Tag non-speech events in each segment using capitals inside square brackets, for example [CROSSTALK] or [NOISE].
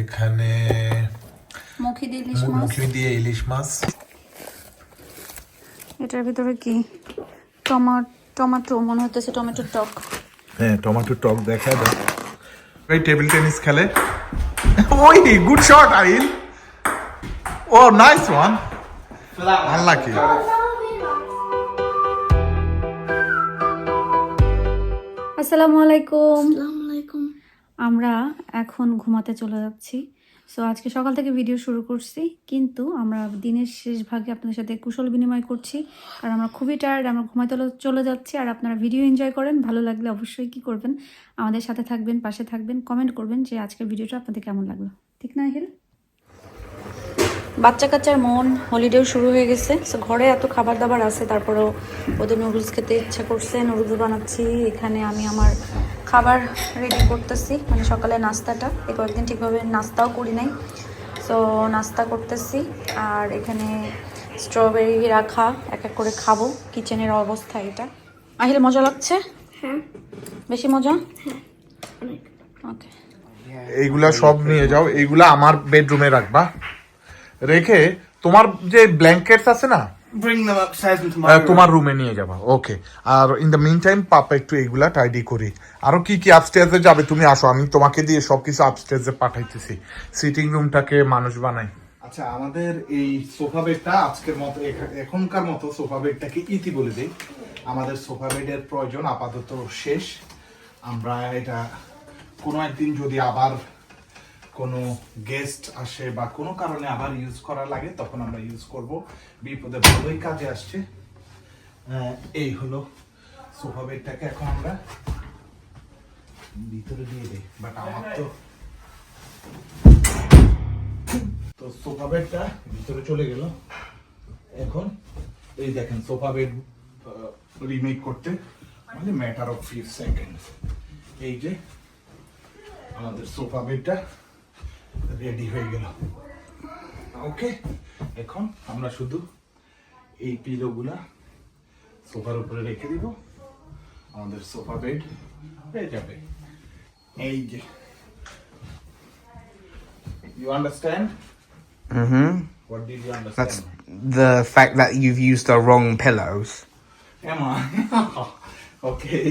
এখানে মুখি দিয়ে ইলিশ মাছ? মুখি দিয়ে ইলিশ মাছ। এটার ভিতরে কি? টমেটো মনে হতেছে টমেটো টক। হ্যাঁ টমেটো টক দেখা এই টেবিল টেনিস খেলে। ওই গুড শট আইল ও নাইস ওয়ান আনলাকি। আসসালামু আলাইকুম। আলাইকুম আমরা এখন ঘুমাতে চলে যাচ্ছি। সো আজকে সকাল থেকে ভিডিও শুরু করছি, কিন্তু আমরা দিনের শেষ ভাগে আপনাদের সাথে কুশল বিনিময় করছি। কারণ আমরা খুবই টায়ার্ড আমরা ঘুমাতে চলে- চলে যাচ্ছি, আর আপনারা ভিডিও এনজয় করেন। ভালো লাগলে অবশ্যই কি করবেন? আমাদের সাথে থাকবেন, পাশে থাকবেন কমেন্ট করবেন যে আজকের ভিডিওটা আপনাদের কেমন লাগল। ঠিক না হিল বাচ্চা কাচ্চার মন হলিডেও শুরু হয়ে গেছে। সো ঘরে এত খাবার দাবার আছে, তারপরেও ওদের নুডলস খেতে ইচ্ছা করছে নুডলস বানাচ্ছি। এখানে আমি আমার খাবার রেডি করতেছি মানে সকালে নাস্তাটা। এই কয়েকদিন ঠিকভাবে নাস্তাও করি নাই। সো নাস্তা করতেছি আর এখানে স্ট্রবেরি রাখা এক এক করে খাব। কিচেনের অবস্থা এটা। আহিল মজা লাগছে? হ্যাঁ। বেশি মজা? অনেক। ওকে এইগুলা সব নিয়ে যাও এইগুলা আমার বেডরুমে রাখবা। রেখে তোমার যে ব্ল্যাঙ্কেটস আছে না Bring them upstairs into my ah, room. তোমার রুমে নিয়ে যাবা ওকে আর ইন দ্য মিন টাইম পাপা একটু এইগুলা টাইডি করি। আরও কি কি আপস্টেজে যাবে তুমি আসো আমি তোমাকে দিয়ে সবকিছু আপস্টেজে পাঠাইতেছি। সিটিং রুমটাকে মানুষ বানাই। আচ্ছা আমাদের এই সোফা বেডটা আজকের মতো এখা- এখনকার মতো সোফা বেডটাকে ইতি বলে দিই। আমাদের সোফা বেডের প্রয়োজন আপাতত শেষ। আমরা এটা কোনো একদিন যদি আবার কোনো গেস্ট আসে বা কোনো কারণে আবার ইউজ করা লাগে, তখন আমরা ইউজ করব। বিপদে ভালোই কাজে আসছে। এই হলো সোফা বেডটাকে এখন আমরা ভিতরে দিয়ে দিই বাট আমার তো তো সোফা বেডটা ভিতরে চলে গেল। এখন এই দেখেন সোফা বেড রিমেক করতে মানে ম্যাটার অফ ফিউ সেকেন্ড এই যে আমাদের সোফা বেডটা রেডি হয়ে গেল ওকে এখন আমরা শুধু এই পিলোগুলা সোফার উপরে রেখে দিব আমাদের সোফা বেড হয়ে যাবে এই যে You understand? Mm-hmm. What did you understand? That's the fact that you've used the wrong pillows. Am I? [LAUGHS] okay.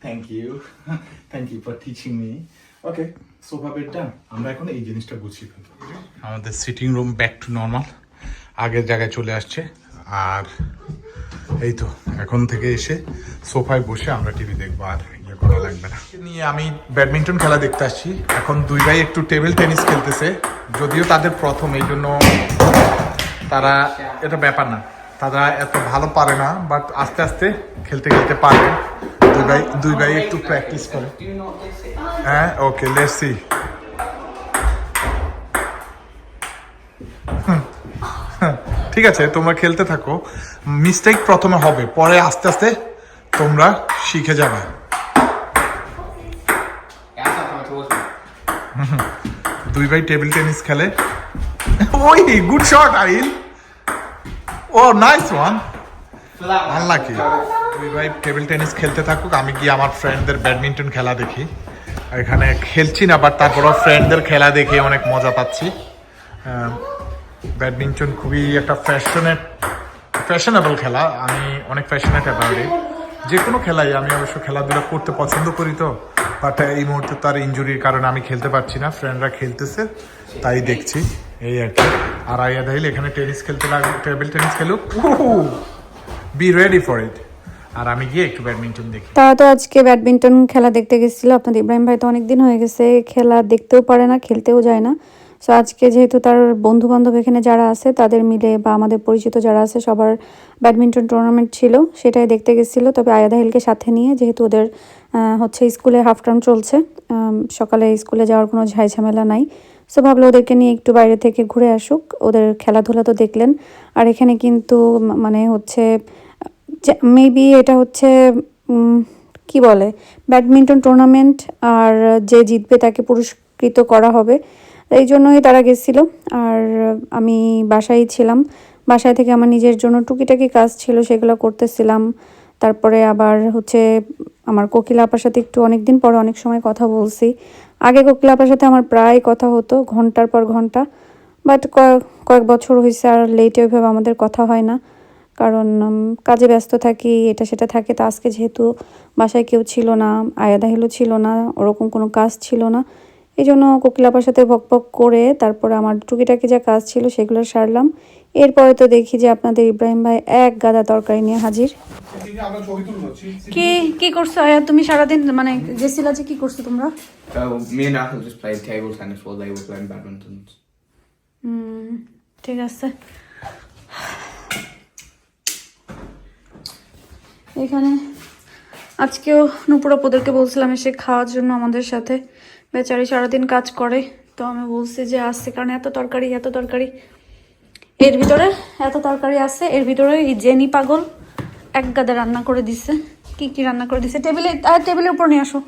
Thank you. [LAUGHS] Thank you for teaching me. Okay. Sofa বেডটা আমরা এখন এই জিনিসটা গুছিয়ে ফেলব। আমাদের sitting room back to normal আগের জায়গায় চলে আসছে। আর এই তো, এখন থেকে এসে সোফায় বসে আমরা টিভি দেখব, আর ইয়ে করা লাগবে না। নিয়ে আমি ব্যাডমিন্টন খেলা দেখতে আসছি। এখন দুই ভাই একটু টেবিল টেনিস খেলতেছে। যদিও তাদের প্রথম, এই জন্য তারা, এটা ব্যাপার না। তারা এত ভালো পারে না বাট আস্তে আস্তে খেলতে খেলতে পারে। ভাই দুই ভাই একটু প্র্যাকটিস করে। হ্যাঁ? ওকে লেটস সি ঠিক আছে তোমরা খেলতে থাকো। মিস্টেক প্রথমে হবে পরে আস্তে আস্তে তোমরা শিখে যাবে। দুই ভাই টেবিল টেনিস খেলে। ওই গুড শট আইল ও নাইস ওয়ান আনলাকি দুই ভাই টেবিল টেনিস খেলতে থাকুক, আমি গিয়ে আমার ফ্রেন্ডদের ব্যাডমিন্টন খেলা দেখি। এখানে খেলছি না বাট তারপরও ফ্রেন্ডদের খেলা দেখে অনেক মজা পাচ্ছি। ব্যাডমিন্টন খুবই একটা ফ্যাশনেট ফ্যাশনেবল খেলা। আমি অনেক ফ্যাশনেট অ্যাবাউট ইট যে কোনো খেলাই, আমি অবশ্য খেলাধুলা করতে পছন্দ করি তো বাট এই মুহূর্তে তার ইঞ্জুরির কারণে আমি খেলতে পারছি না। ফ্রেন্ডরা খেলতেছে, তাই দেখছি। এই আর কি। আর আইয়া দাইল এখানে টেনিস খেলতে লাগল টেবিল টেনিস খেলুক। বি রেডি ফর ইট আর আমি গিয়ে একটু ব্যাডমিন্টন দেখি। তারা তো আজকে ব্যাডমিন্টন খেলা দেখতে গেছিল। আপনাদের ইব্রাহিম ভাই তো অনেক দিন হয়ে গেছে, খেলা দেখতেও পারে না, খেলতেও যায় না। সো আজকে যেহেতু তার বন্ধু বান্ধব এখানে যারা আছে, তাদের মিলে বা আমাদের পরিচিত যারা আছে, সবার ব্যাডমিন্টন টুর্নামেন্ট ছিল, সেটাই দেখতে গেছিল। তবে আয়াদা হিলকে সাথে নিয়ে, যেহেতু ওদের হচ্ছে স্কুলে হাফ টার্ম চলছে সকালে স্কুলে যাওয়ার কোনো ঝাই ঝামেলা নাই। সো ভাবলো ওদেরকে নিয়ে একটু বাইরে থেকে ঘুরে আসুক। ওদের খেলাধুলা তো দেখলেন। আর এখানে কিন্তু মানে হচ্ছে মেবি এটা হচ্ছে কি বলে, ব্যাডমিন্টন টুর্নামেন্ট আর যে জিতবে তাকে পুরস্কৃত করা হবে। এই জন্যই তারা গেছিল। আর আমি বাসায় ছিলাম। বাসায় থেকে আমার নিজের জন্য টুকিটাকি কাজ ছিল, সেগুলো করতেছিলাম। তারপরে আবার হচ্ছে আমার কোকিলা আপার সাথে একটু অনেক দিন পরে অনেক সময় কথা বলছি। আগে কোকিল আপার সাথে আমার প্রায় কথা হতো, ঘণ্টার পর ঘণ্টা। বাট কয়েক বছর হয়েছে আর লেটে ওইভাবে আমাদের কথা হয় না। কারণ কাজে ব্যস্ত থাকি এটা সেটা থাকে। তো আজকে যেহেতু বাসায় কেউ ছিল না আয়াদাহিলও ছিল না ওরকম কোনো কাজ ছিল না। এই জন্য কোকিলাপার সাথে বকবক করে তারপরে আমার টুকিটাকি যা কাজ ছিল সেগুলো সারলাম। এরপরে তো দেখি যে আপনাদের ইব্রাহিম ভাই এক গাদা তরকারি নিয়ে হাজির। কি কি করছ আয়া? তুমি সারাদিন মানে গেছিলা যে কি করছ তোমরা? ঠিক me এখানে আজকেও নুপুরা ওদেরকে বলছিলাম এসে খাওয়ার জন্য আমাদের সাথে। বেচারি সারাদিন কাজ করে তো আমি বলছি যে আসছে কারণ এত তরকারি এত তরকারি। এর ভিতরে এত তরকারি আছে এর ভিতরে এই জেনি পাগল এক গাদা রান্না করে দিছে। কি কি রান্না করে দিছে? টেবিলে আর টেবিলের উপর নিয়ে আসো।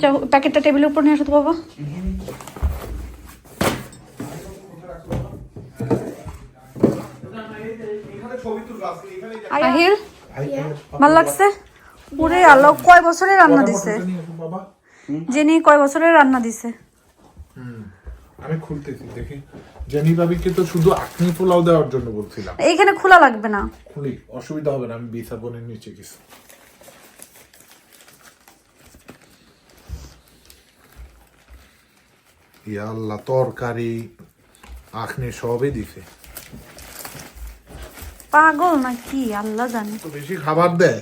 যাও প্যাকেটটা টেবিলের উপর নিয়ে আসো তো বাবা। আহিল? ভালো লাগছে? পুরে আলো কয় বছরের রান্না দিছে? জেনি কয় বছরের রান্না দিছে? আমি খুলতেছি দেখি। জেনি ভাবিকে তো শুধু আকনি পোলাও দেওয়ার জন্য বলছিলাম। এইখানে খোলা লাগবে না। খুলি অসুবিধা হবে না আমি বিছাবনের নিচে গেছি। ইয়া আল্লাহ তরকারি আখনি সবই দিছে। পাগল নাকি? আল্লাহ জানে। তো বেশি খাবার দেয়?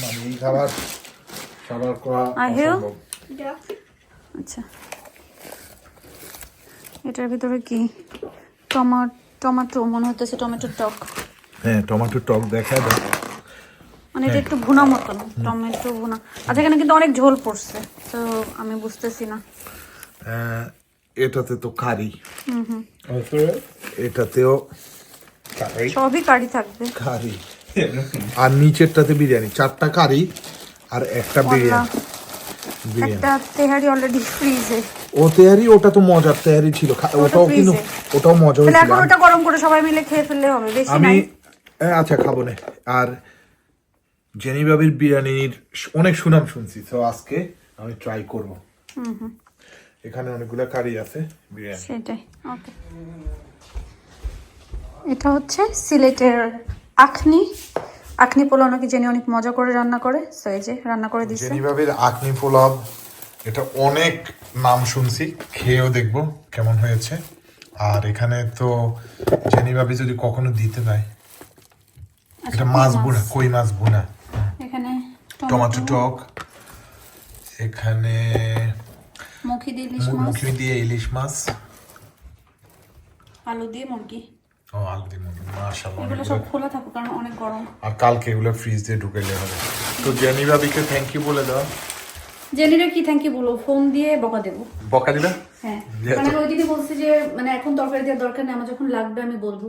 মানে এই খাবার সবার করা? অসম্ভব। আচ্ছা। এটার ভিতরে কি? টমাটো টমেটো মনে হতেছে টমেটোর টক। হ্যাঁ টমেটো টক দেখা। দাও মানে এটা একটু ভুনা মতন টমেটো ভুনা। আচ্ছা এখানে কিন্তু অনেক ঝোল পড়ছে তো আমি বুঝতেছি না। এটাতে তো কারি। হুম হুম। এটাতেও কারি। সবই কারি থাকবে। কারি। আর নিচেরটাতে বিরিয়ানি। চারটা কারি আর একটা বিরিয়ানি বিরিয়ানি। একটা তেহারি অলরেডি ফ্রিজে ও তেহারি ওটা তো মজার। তেহারি ছিল। ওটাও কিন্তু ওটাও মজা হয়েছিল। এখন ওটা গরম করে সবাই মিলে খেয়ে ফেললে হবে বেশি আমি আচ্ছা খাব না। আর জেনি বাবির বিরিয়ানির অনেক সুনাম শুনছি তো আজকে আমি ট্রাই করব। এখানে অনেকগুলো কারি আছে বিরিয়ানি। সেটাই ওকে এটা হচ্ছে সিলেটের আখনি। আখনি পোলাও নাকি জেনে অনেক মজা করে রান্না করে। সো এই যে রান্না করে দিচ্ছে জেনি বাবির আকনি পোলাও এটা অনেক নাম শুনছি খেয়েও দেখব কেমন হয়েছে। আর এখানে তো জেনি বাবি যদি কখনো দিতে পায় আচ্ছা, এটা মাছ বুনা কই মাছ বুনা এখানে টমেটো। টক এখানে মুখি দিয়ে ইলিশ মাছ। মুখি দিয়ে ইলিশ মাছ। আলু দিয়ে মুরগি। ও মাশাআল্লাহ এগুলো সব খোলা থাকুক কারণ অনেক গরম। আর কালকে এগুলো ফ্রিজ দিয়ে ঢুকাইলে হবে। তো জেনি ভাবিকে থ্যাংক ইউ বলে দাও। জেনিরে কি থ্যাংক ইউ বলব ফোন দিয়ে বকা দেবো। বকা দিবা? হ্যাঁ। [LAUGHS] মানে ওই বলছি যে মানে এখন তরকারি দেওয়ার দরকার নেই আমার যখন লাগবে আমি বলব।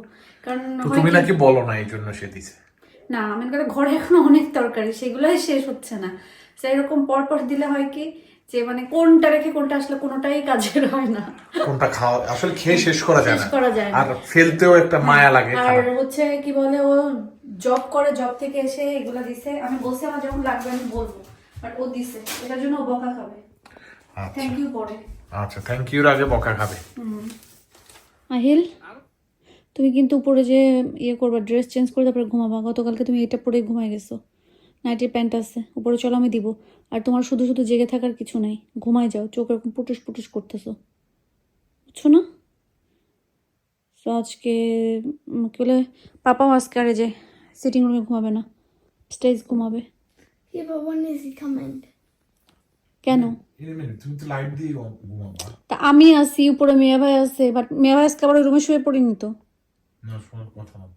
কারণ তুমি নাকি বলো না এই জন্য সে দিছে। না আমি করে ঘরে এখনও অনেক তরকারি সেগুলাই শেষ হচ্ছে না। তো এরকম পর পর দিলে হয় কি যে মানে কোনটা রেখে কোনটা আসলে কোনোটাই কাজের হয় না। কোনটা খাওয়া আসলে খেয়ে শেষ করা যায় শেষ না করা যায় আর ফেলতেও একটা মায়া লাগে আর হচ্ছে কি বলে ও জব করে জব থেকে এসে এগুলা দিছে। আমি বলছি আমার যখন লাগবে আমি বলব। বাট ও দিছে। এটার জন্য ও বকা খাবে। আচ্ছা। থ্যাংক ইউ পরে। আচ্ছা থ্যাংক ইউর আগে বকা খাবে। আহিল তুমি কিন্তু উপরে যে ইয়ে করবা ড্রেস চেঞ্জ করে তারপরে ঘুমাবা। গতকালকে তুমি এটা পরে ঘুমাই গেছো। নাইটের প্যান্ট আছে উপরে চলো আমি দিব। আর তোমার শুধু শুধু জেগে থাকার কিছু নাই। ঘুমায় যাও চোখ এরকম পুটুস পুটুস করতেছো। বুঝছ না? তো আজকে কি বলে পাপাও আজকে আর যে সিটিং রুমে ঘুমাবে না। স্টেজ ঘুমাবে? কেন? তো লাইট দিয়ে ঘুমাবা। তা আমি আছি উপরে মেয়া ভাই আছে বাট মেয়া ভাই আজকে আবার ওই রুমে শুয়ে পড়িনি তো? না শোনার কথা না।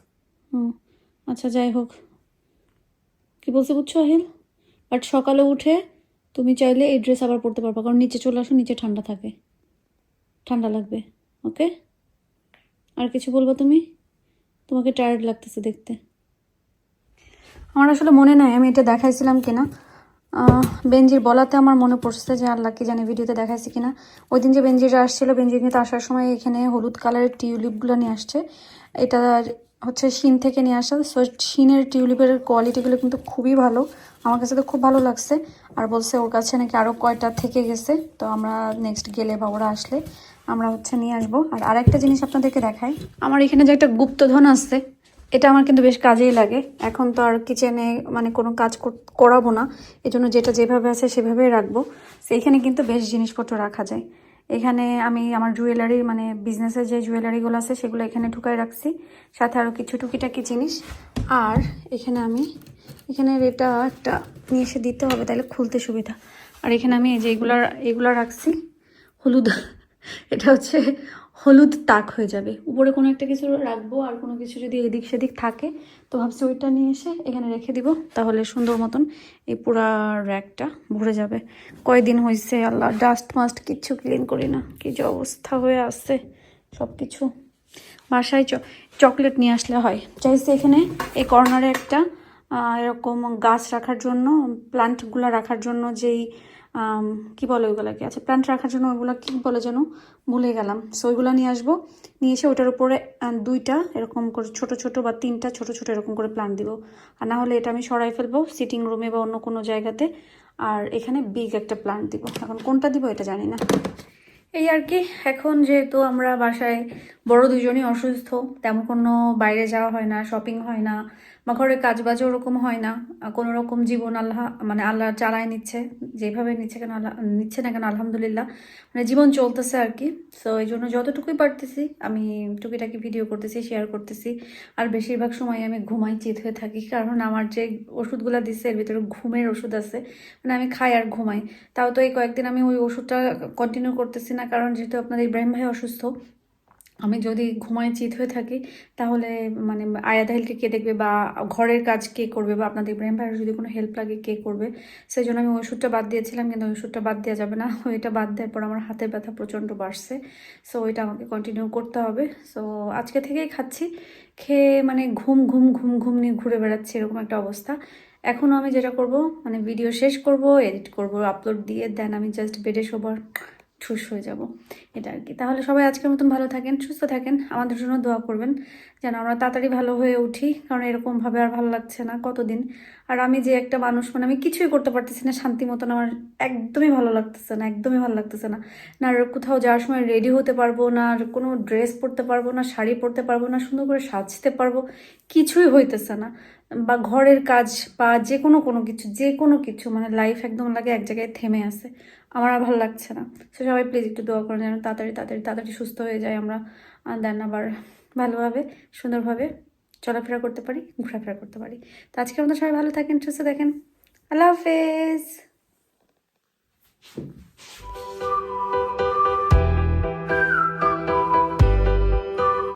হুম আচ্ছা যাই হোক। কি বলছে বুঝছ, আহিল? বাট সকালে উঠে তুমি চাইলে এই ড্রেস আবার পরতে পারবা, কারণ নিচে চলে আসো, নিচে ঠান্ডা থাকে। ঠান্ডা লাগবে ওকে আর কিছু বলবা তুমি? তোমাকে টায়ার্ড লাগতেছে দেখতে। আমার আসলে মনে নাই, আমি এটা দেখাইছিলাম কিনা। বেঞ্জির বলাতে আমার মনে পড়ছে যে আল্লাহ কি জানি ভিডিওতে দেখাইছি কিনা। ওই দিন যে বেঞ্জিরা আসছিল বেঞ্জির নিয়ে তো আসার সময় এখানে হলুদ কালারের টিউলিপগুলো নিয়ে আসছে। এটা হচ্ছে শিন থেকে নিয়ে আসা। সো শিনের টিউলিপের কোয়ালিটিগুলো কিন্তু খুবই ভালো। আমার কাছে তো খুব ভালো লাগছে। আর বলছে ওর কাছে নাকি আরও কয়টা থেকে গেছে। তো আমরা নেক্সট গেলে বা ওরা আসলে আমরা হচ্ছে নিয়ে আসব। আর আরেকটা জিনিস আপনাদেরকে দেখাই। আমার এখানে যে একটা গুপ্তধন আছে, এটা আমার কিন্তু বেশ কাজেই লাগে। এখন তো আর কিচেনে মানে কোনো কাজ কর- করাবো না। এজন্য যেটা যেভাবে আছে সেভাবেই রাখব। সেইখানে কিন্তু বেশ জিনিসপত্র রাখা যায়। এখানে আমি আমার জুয়েলারি মানে বিজনেসের যে জুয়েলারিগুলো আছে, সেগুলো এখানে ঢুকাই রাখছি। সাথে আরও কিছু টুকিটাকি জিনিস। আর এখানে আমি, এখানে এটা একটা নিয়ে এসে দিতে হবে, তাহলে খুলতে সুবিধা। আর এখানে আমি এই যে এগুলার, এগুলো রাখছি। হলুদ, এটা হচ্ছে হলুদ তাক হয়ে যাবে। উপরে কোনো একটা কিছু রাখব আর কোনো কিছু যদি এদিক সেদিক থাকে, তো ভাবছি ওইটা নিয়ে এসে এখানে রেখে দিব। তাহলে সুন্দর মতন এই পুরা র্যাকটা ভরে যাবে। কয়দিন হয়েছে আল্লাহ ডাস্ট মাস্ট কিচ্ছু ক্লিন করি না। কি যে অবস্থা হয়ে আসছে সব কিছু বাসায় চকলেট নিয়ে আসলে হয়। চাইছে এখানে এই কর্নারে একটা এরকম গাছ রাখার জন্য প্লান্টগুলো রাখার জন্য যেই কি বলে ওইগুলোকে? আচ্ছা প্লান্ট রাখার জন্য ওইগুলো কি বলে যেন? ভুলে গেলাম। সো ওইগুলো নিয়ে আসব। নিয়ে এসে ওটার উপরে দুইটা এরকম করে ছোট ছোট বা তিনটা ছোট ছোট এরকম করে প্লান্ট দিব। আর না হলে এটা আমি সরাই ফেলব সিটিং রুমে বা অন্য কোনো জায়গাতে। আর এখানে বিগ একটা প্লান্ট দিব। এখন কোনটা দিব এটা জানি না। এই আর কি, এখন যেহেতু আমরা বাসায় বড় দুজনই অসুস্থ, তেমন কোনো বাইরে যাওয়া হয় না শপিং হয় না বা ঘরের কাজ বাজও ওরকম হয় না। কোনো রকম জীবন আল্লাহ মানে আল্লাহ চালায় নিচ্ছে, যেভাবে নিচ্ছে কেন আল্লাহ, নিচ্ছে না কেন আলহামদুলিল্লাহ মানে জীবন চলতেছে আর কি। সো এই জন্য যতটুকুই পারতেছি, আমি টুকিটাকি ভিডিও করতেছি শেয়ার করতেছি, আর বেশিরভাগ সময় আমি ঘুমাই চিত হয়ে থাকি, কারণ আমার যে ওষুধগুলো দিচ্ছে এর ভিতরে ঘুমের ওষুধ আছে মানে আমি খাই আর ঘুমাই। তাও তো এই কয়েকদিন আমি ওই ওষুধটা কন্টিনিউ করতেছি না, কারণ যেহেতু আপনাদের ইব্রাহিম ভাই অসুস্থ আমি যদি ঘুমায় চিত হয়ে থাকি, তাহলে মানে আয়াদাহিলকে কে দেখবে বা ঘরের কাজ কে করবে বা আপনাদের ইব্রাহিম ভাইয়ের যদি কোনো হেল্প লাগে কে করবে সেই জন্য আমি ওষুধটা বাদ দিয়েছিলাম কিন্তু ওষুধটা বাদ দেওয়া যাবে না। [LAUGHS] ওইটা বাদ দেওয়ার পর আমার হাতের ব্যথা প্রচণ্ড বাড়ছে। সো ওইটা আমাকে কন্টিনিউ করতে হবে। সো আজকে থেকেই খাচ্ছি। খেয়ে মানে ঘুম ঘুম ঘুম ঘুম নিয়ে ঘুরে বেড়াচ্ছি এরকম একটা অবস্থা। এখনও আমি যেটা করব মানে ভিডিও শেষ করব এডিট করব আপলোড দিয়ে দেন আমি জাস্ট বেডে শোবার ঠুস হয়ে যাব, এটা আর কি। তাহলে সবাই আজকের মতন ভালো থাকেন, সুস্থ থাকেন, আমাদের জন্য দোয়া করবেন, যেন আমরা তাড়াতাড়ি ভালো হয়ে উঠি, কারণ এরকমভাবে আর ভালো লাগছে না কতদিন। আর আমি যে একটা মানুষ মানে আমি কিছুই করতে পারতেছি না, শান্তি মতন আমার একদমই ভালো লাগতেছে না, একদমই ভালো লাগতেছে না। না আর কোথাও যাওয়ার সময় রেডি হতে পারব না, আর কোনো ড্রেস পরতে পারব না, শাড়ি পরতে পারব না, সুন্দর করে সাজতে পারব, কিছুই হইতেছে না। বা ঘরের কাজ বা যে কোনো কোনো কিছু যে কোনো কিছু মানে লাইফ একদম লাগে এক জায়গায় থেমে আছে। আমার আর ভালো লাগছে না। সো সবাই প্লিজ একটু দোয়া করেন যেন তাড়াতাড়ি তাড়াতাড়ি তাড়াতাড়ি সুস্থ হয়ে যায় আমরা দেন আবার ভালোভাবে, সুন্দরভাবে চলাফেরা করতে পারি, ঘোরাফেরা করতে পারি। তো আজকে আমাদের সবাই ভালো থাকেন, সুস্থ থাকেন। আল্লাহ হাফেজ!